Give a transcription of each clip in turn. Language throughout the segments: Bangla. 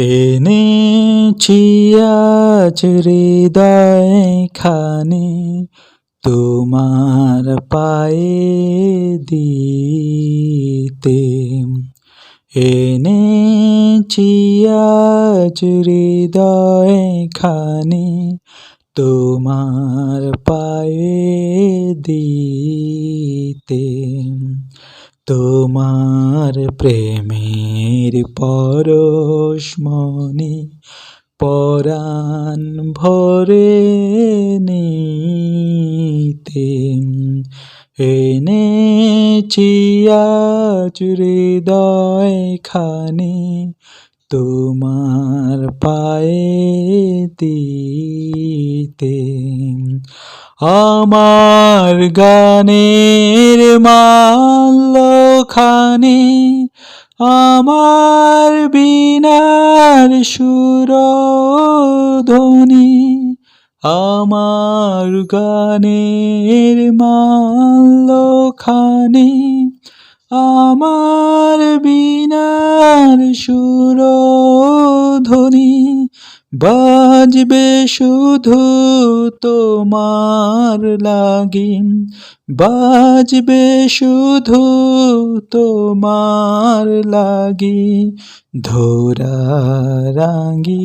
এনেছি আজ হৃদয় খানি তোমার পায়ে দিতে। এনেছি আজ হৃদয় খানি তোমার পায়ে দিতে। তোমার প্রেমের পরশমণি পরাণ ভরে নিতে এনেছি আজ হৃদয় খানি তোমার পায়ে দিতে আমার গানের মাল্যখানি আমার বিনার সুরধ্বনি আমার গানের মাল্যখানি আমার বিনার সুরধ্বনি বাজবে শুধু তোমার লাগি বাজবে শুধু তোমার লাগি ধরা রাঙ্গিনাতে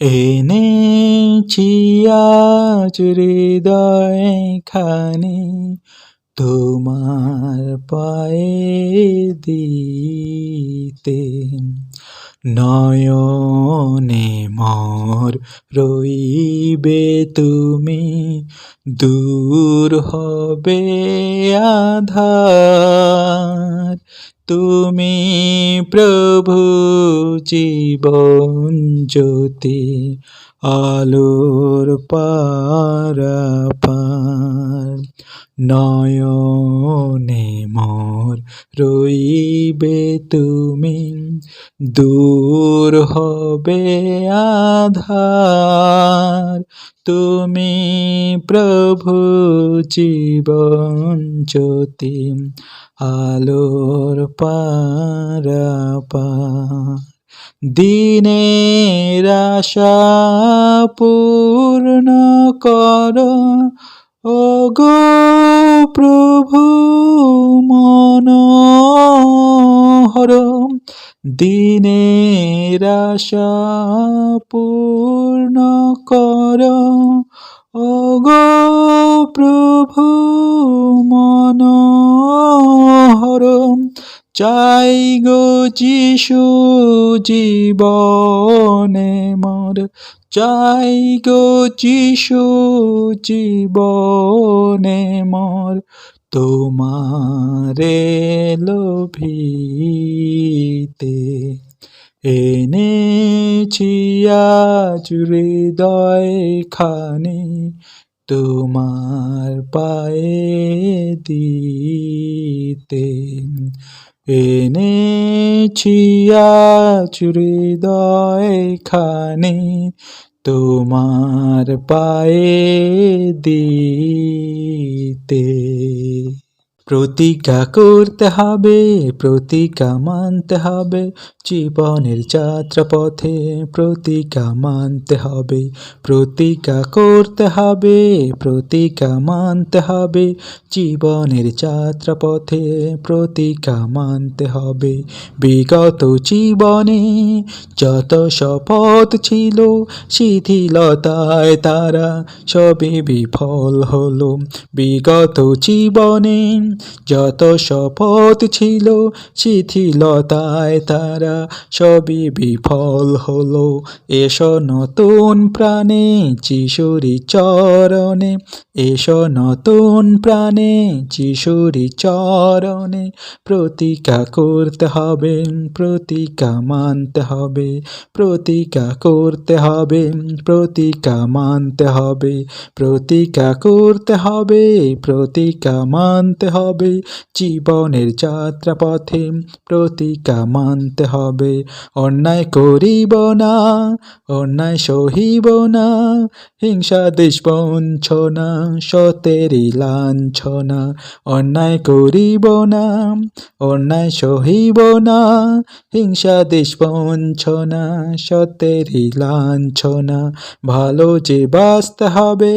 এনেছি আজ হৃদয় খানি, তোমার পায়ে দিতে নয়নে মর রইবে তুমি, দূর হবে আধার। তুমি প্রভু জীবন জ্যোতি, আলোর পারাপার। নয়নে মোর রইবে তুমি দূর হবে আধার। তুমি প্রভু জীবন জ্যোতি, আলোর পারাপার। দিনের আশা পূর্ণ কর ও গো প্রভু মনোহর দিনের আশা পূর্ণ কর। ও গো প্রভু, মনোহর, চাই গো যিশু জীবনে মোর। চাই গো যিশু জীবনে মোর। তোমারে লোভিতে এনেছি আজ হৃদয় খানি তোমার পায়ে দিতে এনেছি আজ হৃদয় খানি তোমার পায়ে দিতে। প্রতিজ্ঞা করতে হবে, প্রতিজ্ঞা মানতে হবে। জীবনের যাত্রাপথে প্রতিজ্ঞা মানতে হবে, প্রতিজ্ঞা করতে হবে, প্রতিজ্ঞা মানতে হবে। জীবনের যাত্রাপথে প্রতিজ্ঞা মানতে হবে। বিগত জীবনে যত শপথ ছিল, শিথিলতায় তারা সবে বিফল হলো। বিগত জীবনে যত শপথ ছিল শিথিলতায় তারা সবই বিফল হলো। এসো নতুন প্রাণে যিশুরি চরণে, এসো নতুন প্রাণে যিশুরি চরণে। প্রতিকা করতে হবে, প্রতিজ্ঞা মানতে হবে প্রতিকা করতে হবে, প্রতিজ্ঞা মানতে হবে প্রতিকা করতে হবে, প্রতিজ্ঞা মানতে হবে। হবে। জীবনের যাত্রাপথে প্রতিকা মানতে হবে। অন্যায় করিব না, অন্যায় সহিব না। হিংসা দেশ বঞ্চনা সতেরি লাঞ্ছনা। অন্যায় করিব না, অন্যায় সহিব না। হিংসা দেশ বঞ্চনা সতেরি লাঞ্ছনা। ভালো যে বাঁচতে হবে,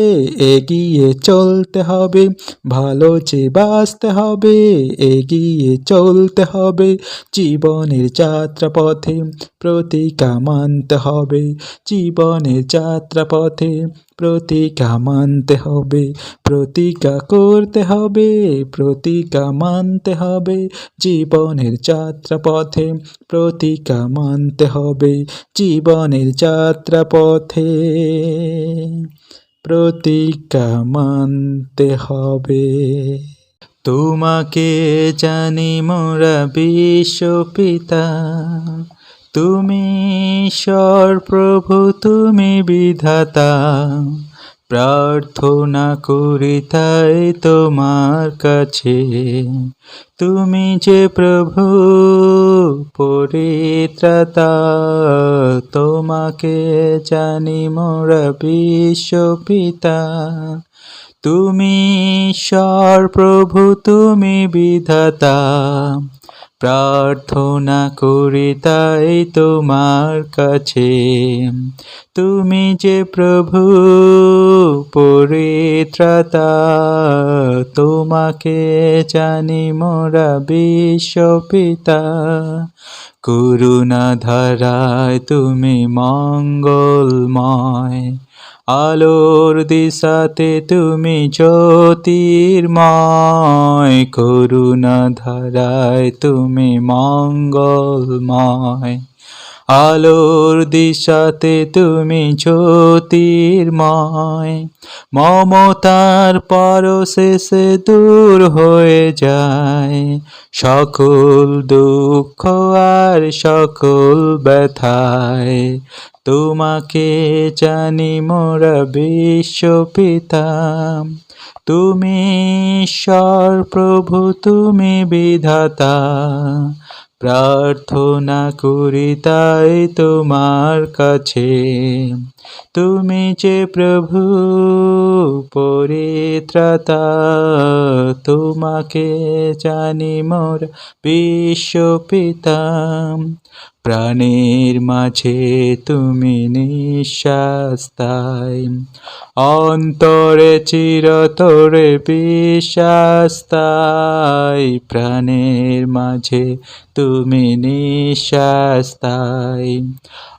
এগিয়ে চলতে হবে। ভালো যে বাঁচতে হবে, এগিয়ে চলতে হবে। জীবনের যাত্রাপথে প্রতিকা মানতে হবে। জীবনের যাত্রাপথে প্রতিকা মানতে হবে। প্রতিজ্ঞা করতে হবে, প্রতিজ্ঞা মানতে হবে। জীবনের যাত্রাপথে প্রতিকা মানতে হবে। জীবনের যাত্রাপথে প্রতিজ্ঞা মানতে হবে। তোমাকে জানি মোরা বিশ্বপিতা তুমি ঈশ্বর প্রভু, তুমি বিধাতা। প্রার্থনা করি তাই তোমার কাছে। তুমি যে প্রভু, পরিত্রাতা, তোমাকে জানি মোরা বিশ্বপিতা তুমি ঈশ্বর প্রভু, তুমি বিধাতা। প্রার্থনা করি তাই তোমার কাছে। তুমি যে প্রভু, পরিত্রাতা, তোমাকে জানি মোরা বিশ্বপিতা করুণা ধারায় তুমি মঙ্গলময়। আলোর দিশাতে তুমি জ্যোতির্ময় করুণা ধারায় তুমি মঙ্গলময়। আলোর দিশাতে তুমি জ্যোতির্ময়, মমতার পরশেষে দূর হয়ে যায়। সকল দুঃখ আর সকল ব্যথায় তোমাকে জানি মোরা বিশ্বপিতা তুমি ঈশ্বর প্রভু, তুমি বিধাতা। প্রার্থনা করি তাই তোমার কাছে। তুমি যে প্রভু পরিত্রাতা তোমাকে জানি মোর বিশ্বপিতা। প্রাণের মাঝে তুমি নিঃশাস্তাই তাই অন্তরে চিরতরে বিশ্বাস তাই প্রাণের মাঝে তুমি নিঃশাস্তাই তাই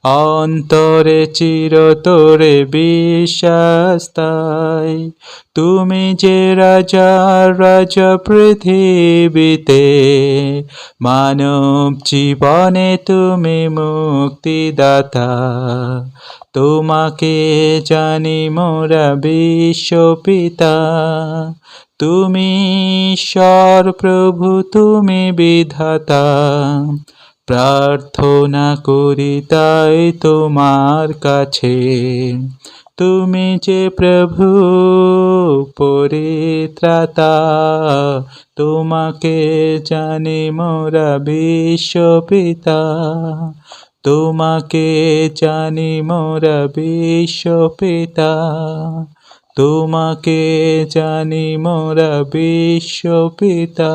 অন্তরে চিরতরে বিশ্বাস তাই তুমি যে রাজা রাজা পৃথিবীতে, মানব জীবনে তুমি মুক্তিদাতা। তোমাকে জানি মোরা বিশ্বপিতা তুমি ঈশ্বর প্রভু, তুমি বিধাতা। প্রার্থনা করি তাই তোমার কাছে। তুমি যে প্রভু পরিত্রাতা তোমাকে জানি মোরা বিশ্বপিতা তোমাকে জানি মোরা বিশ্বপিতা তোমাকে জানি মোরা বিশ্বপিতা